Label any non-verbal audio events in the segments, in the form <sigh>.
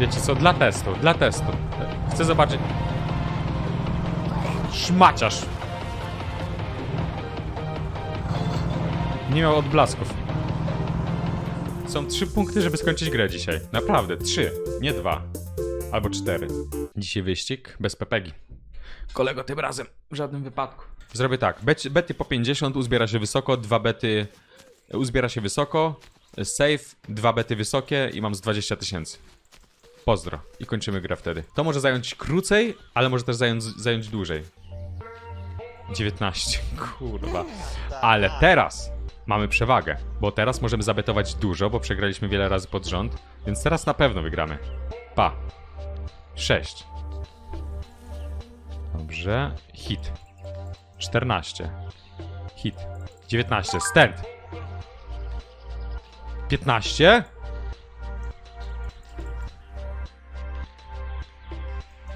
Wiecie co, dla testu, dla testu. Chcę zobaczyć. Szmaciarz. Nie miał odblasków. Są trzy punkty, żeby skończyć grę dzisiaj. Naprawdę, trzy, nie dwa. Albo cztery. Dzisiaj wyścig bez pepegi. Kolego, tym razem w żadnym wypadku. Zrobię tak. Bet- Bety po 50 uzbiera się wysoko, dwa bety uzbiera się wysoko, save, dwa bety wysokie i mam z 20 tysięcy. Pozdro. I kończymy grę wtedy. To może zająć krócej, ale może też zająć, zająć dłużej. 19. <laughs> Kurwa. Ale teraz mamy przewagę, bo teraz możemy zabetować dużo, bo przegraliśmy wiele razy pod rząd, więc teraz na pewno wygramy. Pa. 6. Dobrze. Hit. 14. Hit. 19. Start. 15.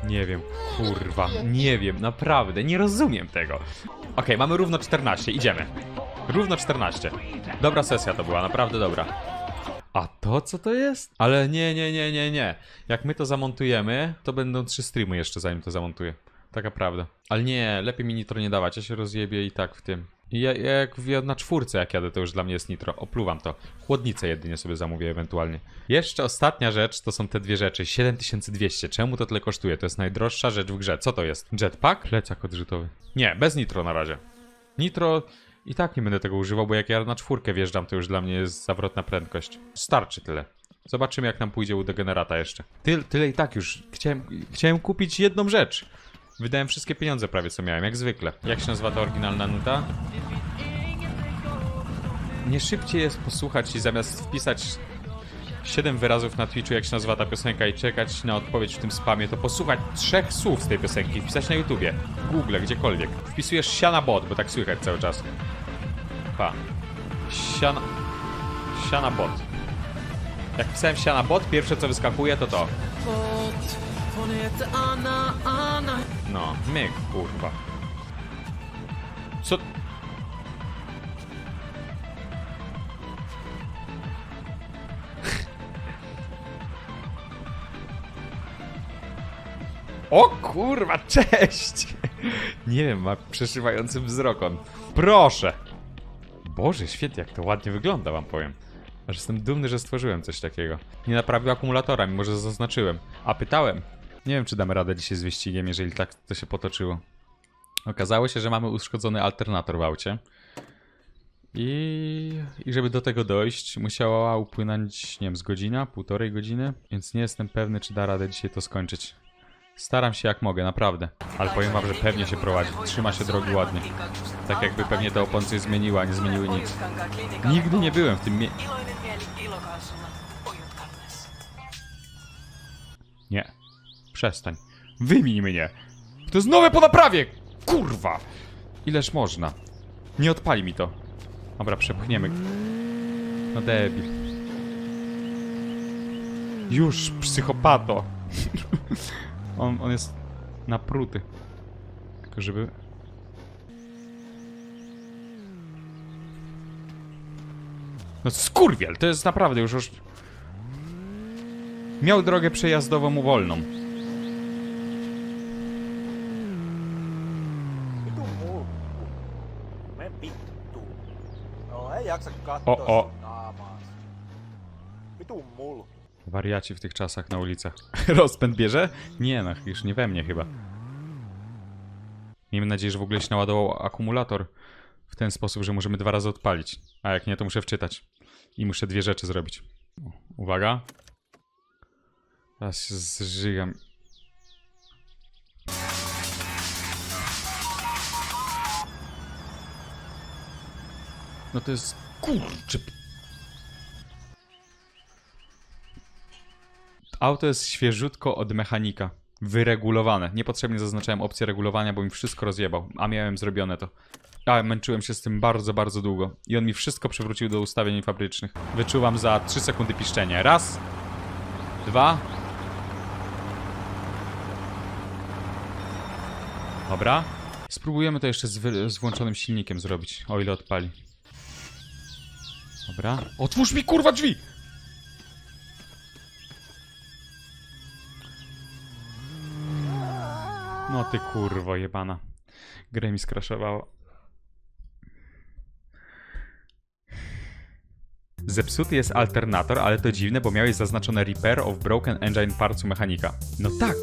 Nie wiem, kurwa, nie wiem, naprawdę, nie rozumiem tego. Okej, mamy równo 14, idziemy. Równo 14. Dobra sesja to była, naprawdę dobra. A to co to jest? Ale nie, nie, nie, nie, nie. Jak my to zamontujemy, to będą trzy streamy jeszcze zanim to zamontuję. Taka prawda. Ale nie, lepiej mi nitro nie dawać, ja się rozjebię i tak w tym. Ja, ja jak w- na czwórce jak jadę, to już dla mnie jest nitro. Opluwam to. Chłodnicę jedynie sobie zamówię ewentualnie. Jeszcze ostatnia rzecz to są te dwie rzeczy. 7200. Czemu to tyle kosztuje? To jest najdroższa rzecz w grze. Co to jest? Jetpack? Plecak odrzutowy. Nie, bez nitro na razie. Nitro i tak nie będę tego używał, bo jak ja na czwórkę wjeżdżam, to już dla mnie jest zawrotna prędkość. Starczy tyle. Zobaczymy, jak nam pójdzie u degenerata jeszcze. Ty, tyle i tak już. Chciałem, chciałem kupić jedną rzecz. Wydałem wszystkie pieniądze prawie, co miałem, jak zwykle. Jak się nazywa ta oryginalna nuta? Nie szybciej jest posłuchać i zamiast wpisać 7 wyrazów na Twitchu, jak się nazywa ta piosenka i czekać na odpowiedź w tym spamie, to posłuchać trzech słów z tej piosenki wpisać na YouTubie, Google, gdziekolwiek. Wpisujesz siana bot, bo tak słychać cały czas. Pa. Siana... Siana bot. Jak pisałem siana bot, pierwsze co wyskakuje to to. Bot, No, myk, kurwa. Co... <laughs> O kurwa, cześć! <laughs> Nie wiem, ma przeszywający wzrok on. Proszę! Boże, świetnie, jak to ładnie wygląda, wam powiem. Aż jestem dumny, że stworzyłem coś takiego. Nie naprawił akumulatora, mimo że zaznaczyłem. A pytałem. Nie wiem, czy damy radę dzisiaj z wyścigiem, jeżeli tak to się potoczyło. Okazało się, że mamy uszkodzony alternator w aucie. I, I żeby do tego dojść, musiała upłynąć, nie wiem, z godzina, półtorej godziny, więc nie jestem pewny, czy da radę dzisiaj to skończyć. Staram się jak mogę, naprawdę. Ale powiem wam, że pewnie się prowadzi. Trzyma się drogi ładnie. Tak jakby pewnie te opony zmieniła, nie zmieniły nic. Nigdy nie byłem w tym mie... Przestań. Wymień mnie. To jest nowe po naprawie! Kurwa! Ileż można? Nie odpali mi to. Dobra, przepchniemy. No debil. Już, psychopato. <laughs> on, on jest napruty. Tylko żeby... No skurwiel, to jest naprawdę już... już... Miał drogę przejazdową wolną. Vitu mulkku. Me vittu. No O, o. sun. Vitu. Wariaci w tych czasach na ulicach. <laughs> Rozpęd bierze? Nie no, już nie we mnie chyba. Miejmy nadzieję, że w ogóle się naładował akumulator w ten sposób, że możemy dwa razy odpalić. A jak nie, to muszę wczytać. I muszę dwie rzeczy zrobić. O, Uwaga. Teraz się zżygam. No to jest kurczę Auto jest świeżutko od mechanika. Wyregulowane. Niepotrzebnie zaznaczałem opcję regulowania, bo mi wszystko rozjebał. A miałem zrobione to. A męczyłem się z tym bardzo, bardzo długo. I on mi wszystko przywrócił do ustawień fabrycznych. Wyczuwam za 3 sekundy piszczenie. Raz. Dwa. Dobra. Spróbujemy to jeszcze z, z włączonym silnikiem zrobić, o ile odpali. Dobra. Otwórz mi kurwa drzwi! No ty kurwo jebana. Grę mi skraszowało. Zepsuty jest alternator, ale to dziwne, bo miałeś zaznaczone Repair of Broken Engine Parts u Mechanika. No tak!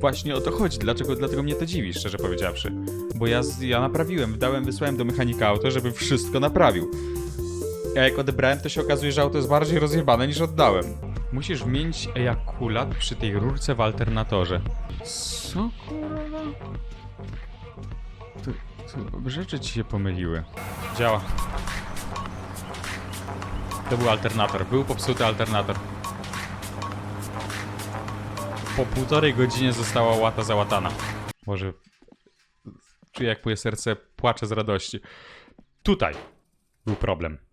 Właśnie o to chodzi, dlaczego, dlatego mnie to dziwi, szczerze powiedziawszy. Bo ja, ja naprawiłem, dałem, wysłałem do mechanika auto, żeby wszystko naprawił. A jak odebrałem, to się okazuje, że auto jest bardziej rozjebane niż oddałem. Musisz wymienić ejakulat przy tej rurce w alternatorze. Co kurwa? To, to rzeczy ci się pomyliły. Działa. To był alternator. Był popsuty alternator. Po półtorej godzinie została łata załatana. Może czuję jak moje serce płacze z radości. Tutaj był problem.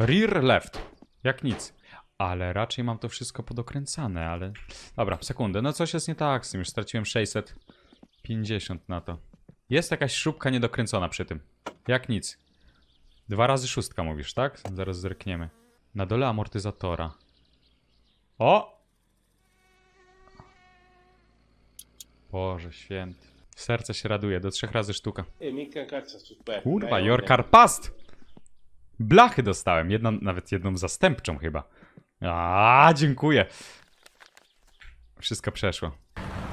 Rear left. Jak nic. Ale raczej mam to wszystko podokręcane, ale... Dobra, sekundę. No coś jest nie tak z tym. Już straciłem 650 na to. Jest jakaś śrubka niedokręcona przy tym. Jak nic. Dwa razy szóstka mówisz, tak? Zaraz zerkniemy. Na dole amortyzatora. O! Boże święty. Serce się raduje. Do trzech razy sztuka. Kurwa, your car passed! Blachy dostałem, jedną, nawet jedną zastępczą chyba. A, dziękuję. Wszystko przeszło.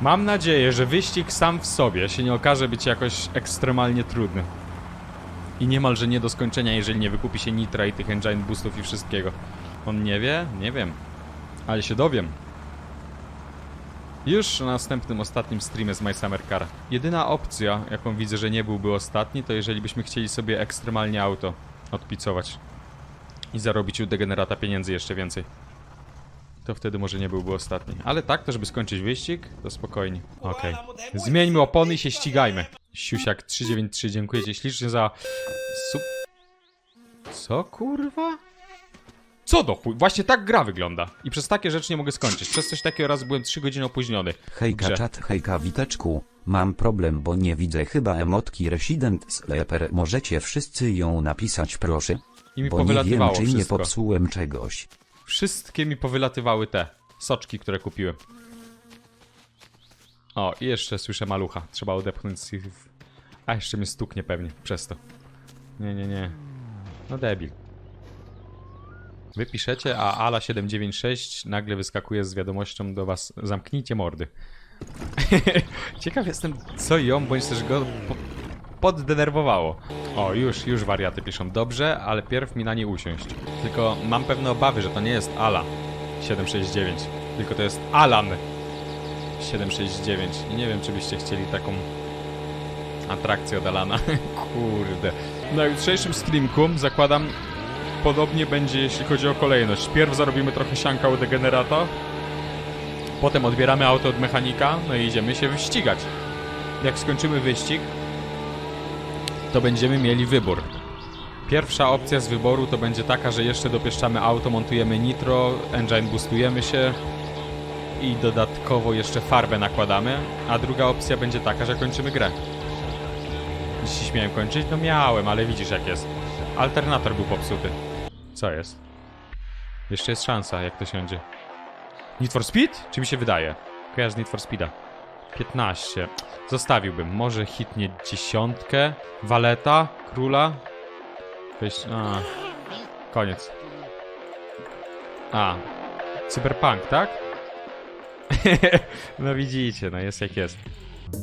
Mam nadzieję, że wyścig sam w sobie się nie okaże być jakoś ekstremalnie trudny. I niemalże nie do skończenia, jeżeli nie wykupi się nitra i tych engine boostów i wszystkiego. On nie wie? Nie wiem. Ale się dowiem. Już na następnym, ostatnim streamie z My Summer Car. Jedyna opcja, jaką widzę, że nie byłby ostatni, to jeżeli byśmy chcieli sobie ekstremalnie auto odpicować i zarobić u degenerata pieniędzy jeszcze więcej. To wtedy może nie byłby ostatni. Ale tak, to żeby skończyć wyścig, to spokojnie. Okej. Zmieńmy opony i się ścigajmy. Siusiak 393, dziękuję ci ślicznie za... Sup... Co kurwa? Co do chuj? Właśnie tak gra wygląda. I przez takie rzeczy nie mogę skończyć. Przez coś takiego raz byłem 3 godziny opóźniony. Hejka Grze. czat, hejka witeczku. Mam problem, bo nie widzę chyba emotki Resident Sleeper. Możecie wszyscy ją napisać proszę? I mi Bo nie wiem, czy nie wszystko. popsułem czegoś. Wszystkie mi powylatywały te soczki, które kupiłem. O, i jeszcze słyszę malucha. Trzeba odepchnąć z ich... A, jeszcze mnie stuknie pewnie przez to. Nie, nie, nie. No debil. Wy piszecie, a Ala796 nagle wyskakuje z wiadomością do was zamknijcie mordy. <laughs> Ciekaw jestem, co ją, bądź też go po poddenerwowało. O, już, już wariaty piszą. Dobrze, ale pierw mi na nie usiąść. Tylko mam pewne obawy, że to nie jest Ala 769, tylko to jest Alan 769. I nie wiem, czy byście chcieli taką atrakcję od Alana. <laughs> Kurde. Na jutrzejszym streamku zakładam podobnie będzie, jeśli chodzi o kolejność. Pierw zarobimy trochę sianka u degenerata, potem odbieramy auto od mechanika, no i idziemy się wyścigać. Jak skończymy wyścig, to będziemy mieli wybór. Pierwsza opcja z wyboru to będzie taka, że jeszcze dopieszczamy auto, montujemy nitro, engine boostujemy się i dodatkowo jeszcze farbę nakładamy, a druga opcja będzie taka, że kończymy grę. Dziś miałem kończyć? No miałem, ale widzisz jak jest. Alternator był popsuty. Co jest? Jeszcze jest szansa, jak to siądzie. Need for Speed? Czy mi się wydaje? Kojarzę Need for Speeda. 15. Zostawiłbym. Może hitnie dziesiątkę. Waleta, króla. Weź. A. Koniec. A. Cyberpunk, tak? <laughs> no widzicie, no jest jak jest.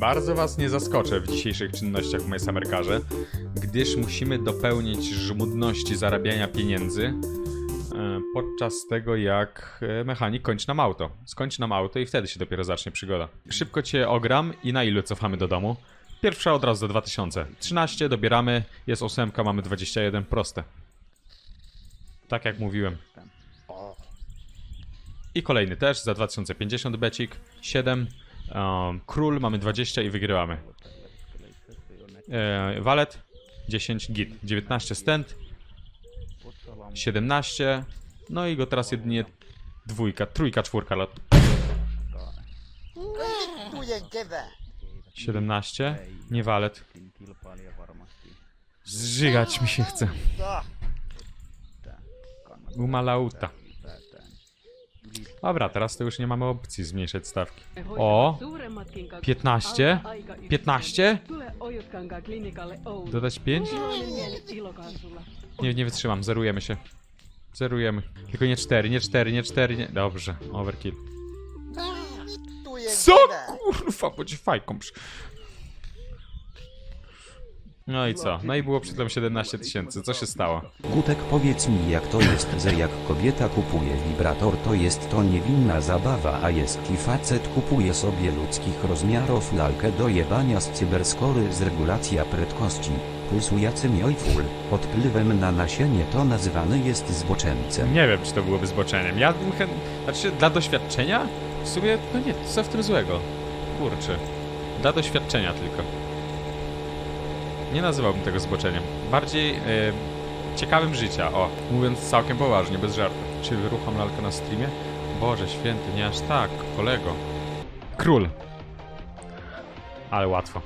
Bardzo was nie zaskoczę w dzisiejszych czynnościach w Majsamerkarze, gdyż musimy dopełnić żmudności zarabiania pieniędzy podczas tego, jak e, mechanik kończy nam auto. Skończy nam auto i wtedy się dopiero zacznie przygoda. Szybko cię ogram i na ilu cofamy do domu? Pierwsza od razu do 2000. 13 dobieramy, jest 8, mamy 21, proste. Tak jak mówiłem. I kolejny też za 2050 becik. 7. Um, król mamy 20 i wygrywamy. E, walet 10 git. 19 stent. 17. No i go teraz jedynie dwójka, trójka, czwórka lat. 17. Nie walet. Zżygać mi się chce. Umalauta. Dobra, teraz to już nie mamy opcji zmniejszać stawki. O, 15? 15? Dodać 5? Nie, nie wytrzymam, zerujemy się. Zerujemy. Tylko nie 4, nie 4, nie 4, nie... Dobrze, overkill. Jest Co? Kurwa, będzie fajką. No i co? No i było przy tym 17 tysięcy. Co się stało? Gutek powiedz mi jak to jest, że jak kobieta kupuje wibrator to jest to niewinna zabawa, a jeśli facet kupuje sobie ludzkich rozmiarów lalkę do jebania z cyberskory z regulacja prędkości, pulsującym jojful, odpływem na nasienie to nazywany jest zboczeńcem. Nie wiem, czy to byłoby zboczeniem. Ja bym chęt... Znaczy, dla doświadczenia? W sumie, no nie, co w tym złego? Kurczę. Dla doświadczenia tylko. Nie nazywałbym tego zboczeniem. Bardziej e, ciekawym życia, o. Mówiąc całkiem poważnie, bez żartu. Czy wyrucham lalkę na streamie? Boże święty, nie aż tak, kolego. Król. Ale łatwo.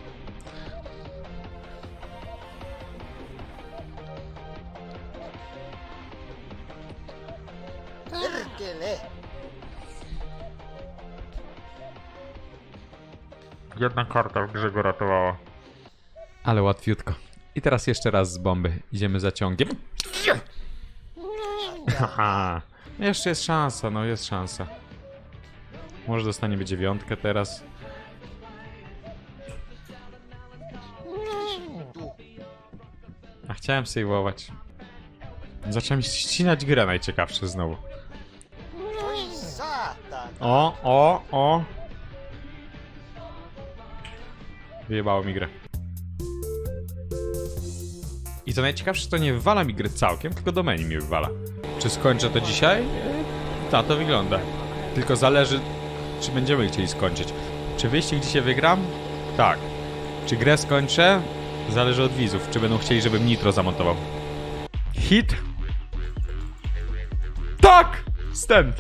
Jedna karta w grze go ratowała. Ale łatwiutko. I teraz jeszcze raz z bomby. Idziemy za ciągiem. Haha. Jeszcze jest szansa, no jest szansa. Może dostaniemy dziewiątkę teraz. A chciałem saveować. Zacząłem ścinać grę najciekawsze znowu. O, o, o. Wyjebało mi grę. I co najciekawsze, to nie wywala mi gry całkiem, tylko do menu mi wywala. Czy skończę to dzisiaj? E, Na to wygląda. Tylko zależy, czy będziemy chcieli skończyć. Czy wyścig dzisiaj wygram? Tak. Czy grę skończę? Zależy od widzów, czy będą chcieli, żebym Nitro zamontował. Hit? Tak! Stent!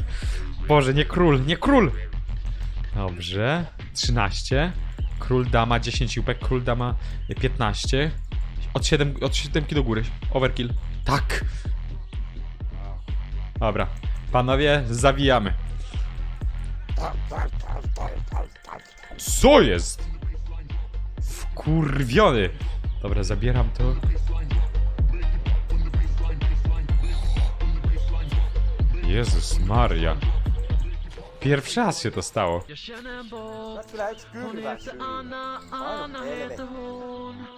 Boże, nie król, nie król! Dobrze. 13. Król dama 10 jupek, król dama 15. Od 7, od 7 do góry. Overkill. Tak! Dobra. Panowie, zawijamy. Co jest? Wkurwiony. Dobra, zabieram to. Jezus Maria. Pierwszy raz się to stało. Skulle helst Hon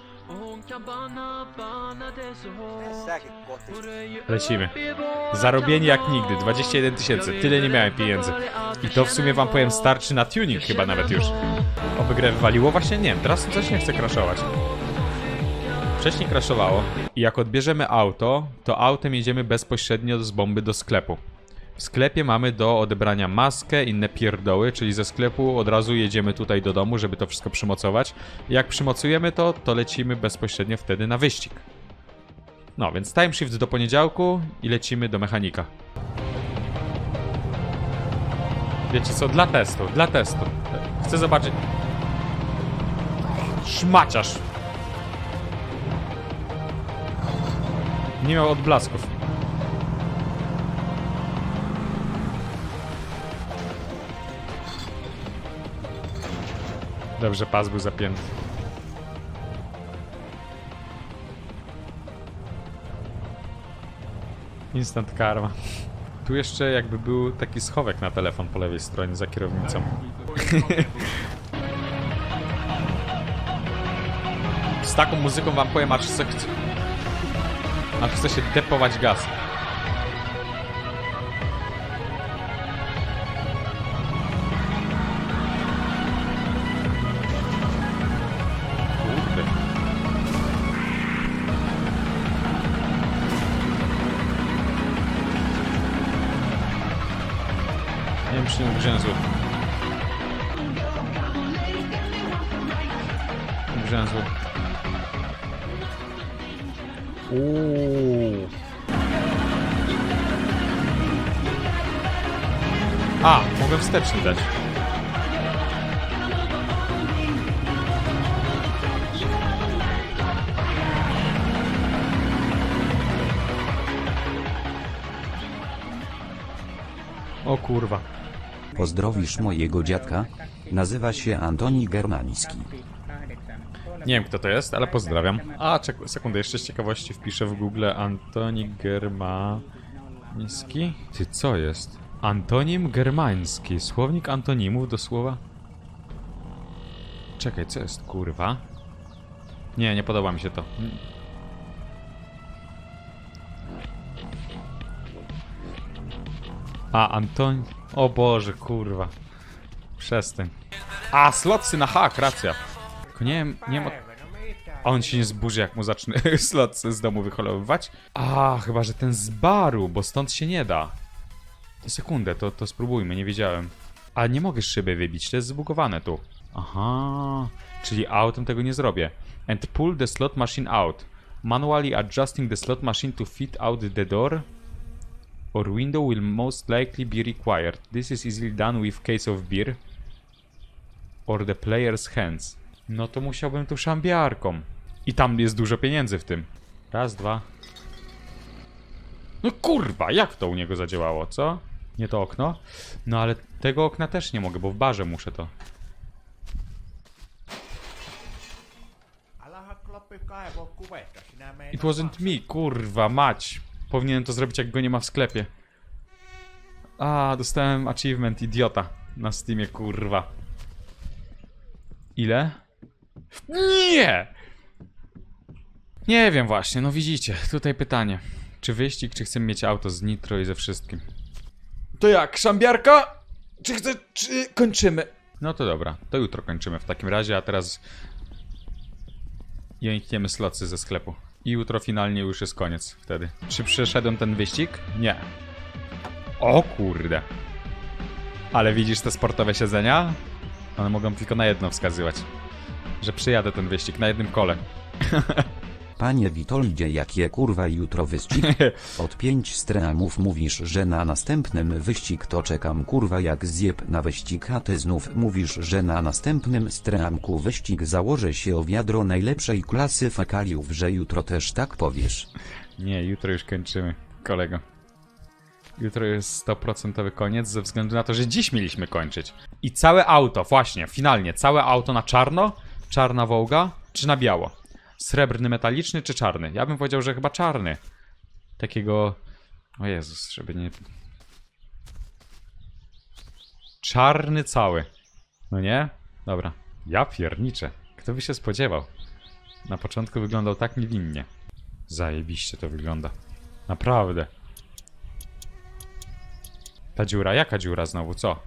Lecimy. upp i våra Zarobieni jak nigdy, 21 tysięcy, tyle nie miałem pieniędzy. I to w sumie wam powiem starczy na tuning chyba nawet już. Oby grę wywaliło? Właśnie nie, teraz coś nie chce crashować. Wcześniej crashowało i jak odbierzemy auto, to autem jedziemy bezpośrednio z bomby do sklepu. W sklepie mamy do odebrania maskę, inne pierdoły, czyli ze sklepu od razu jedziemy tutaj do domu, żeby to wszystko przymocować. Jak przymocujemy to, to lecimy bezpośrednio wtedy na wyścig. No, więc time shift do poniedziałku i lecimy do mechanika. Wiecie co, dla testu, dla testu. Chcę zobaczyć. Szmaciarz. Nie miał odblasków. Dobrze, pas był zapięty. Instant karma. Tu jeszcze jakby był taki schowek na telefon po lewej stronie za kierownicą. <laughs> Z taką muzyką wam powiem, aż chce, aż chce się depować gaz. Ugrzęzło. Uuu. A, mogę wsteczny dać. O kurwa. Pozdrowisz mojego dziadka? Nazywa się Antoni Germański. Nie wiem kto to jest, ale pozdrawiam. A, sekundę, jeszcze z ciekawości wpiszę w Google Antoni Germański. Ty, co jest? Antonim germański. Słownik antonimów do słowa... Czekaj, co jest, kurwa? Nie, nie podoba mi się to. A, Anton... O Boże, kurwa. Przestań. A, slotsy na hak, racja. Tylko nie wiem, nie ma... A on się nie zburzy, jak mu zacznę <laughs> slotsy z domu wyholowywać? A, chyba, że ten z baru, bo stąd się nie da. To sekundę, to, to spróbujmy, nie wiedziałem. Ale nie mogę szyby wybić, to jest zbugowane tu. Aha, czyli autem tego nie zrobię. And pull the slot machine out. Manually adjusting the slot machine to fit out the door or window will most likely be required. This is easily done with case of beer or the player's hands. No to musiałbym tu szambiarką. I tam jest dużo pieniędzy w tym. Raz, dwa. No kurwa, jak to u niego zadziałało, co? Nie to okno? No ale tego okna też nie mogę, bo w barze muszę to. It wasn't me, kurwa, mać. Powinienem to zrobić, jak go nie ma w sklepie. A, dostałem achievement idiota na Steamie, kurwa. Ile? Nie! Nie wiem właśnie, no widzicie, tutaj pytanie. Czy wyścig, czy chcemy mieć auto z nitro i ze wszystkim? To jak, szambiarka? Czy chcę, czy kończymy? No to dobra, to jutro kończymy w takim razie, a teraz Jękniemy slocy ze sklepu. I jutro finalnie już jest koniec wtedy. Czy przeszedłem ten wyścig? Nie. O kurde. Ale widzisz te sportowe siedzenia? One mogą tylko na jedno wskazywać. Że przyjadę ten wyścig na jednym kole. <laughs> Panie Witoldzie, jakie kurwa jutro wyścig? <laughs> Od pięć streamów mówisz, że na następnym wyścig to czekam kurwa jak zjeb na wyścig, a ty znów mówisz, że na następnym streamku wyścig założę się o wiadro najlepszej klasy fekaliów, że jutro też tak powiesz. <laughs> Nie, jutro już kończymy, kolego. Jutro jest 100% koniec ze względu na to, że dziś mieliśmy kończyć. I całe auto, właśnie, finalnie, całe auto na czarno, czarna wołga, czy na biało? Srebrny, metaliczny czy czarny? Ja bym powiedział, że chyba czarny. Takiego... O Jezus, żeby nie... Czarny cały. No nie? Dobra. Ja pierniczę. Kto by się spodziewał? Na początku wyglądał tak niewinnie. Zajebiście to wygląda. Naprawdę. Ta dziura, jaka dziura znowu, co?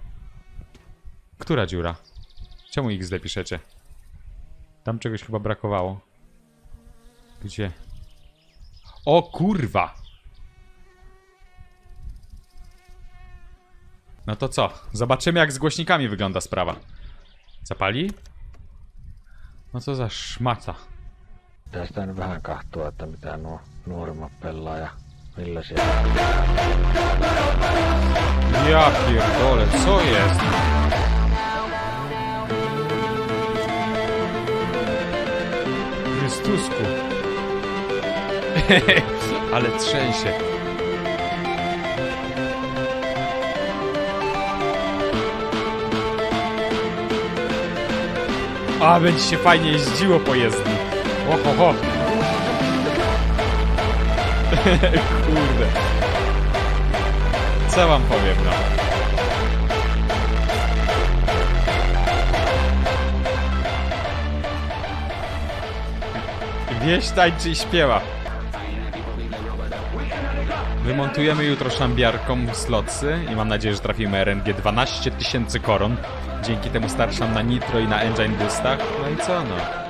Która dziura? Czemu XD piszecie? Tam czegoś chyba brakowało. Gdzie? O kurwa! No to co? Zobaczymy jak z głośnikami wygląda sprawa. Zapali? No co za szmata. Tästä nyt vähän kahtua, että mitä nuo nuoremmat pelaa ja millä siellä. Ja pierdolę, co jest? Chrystusku. <laughs> Ale trzęsie. A, będzie się fajnie jeździło po jezdni. Oho, ho. <laughs> Kurde. Co wam powiem, no? Wieś tańczy i śpiewa. Wymontujemy jutro szambiarką slotsy i mam nadzieję, że trafimy RNG 12 tysięcy koron. Dzięki temu starszam na nitro i na engine boostach. No i co no?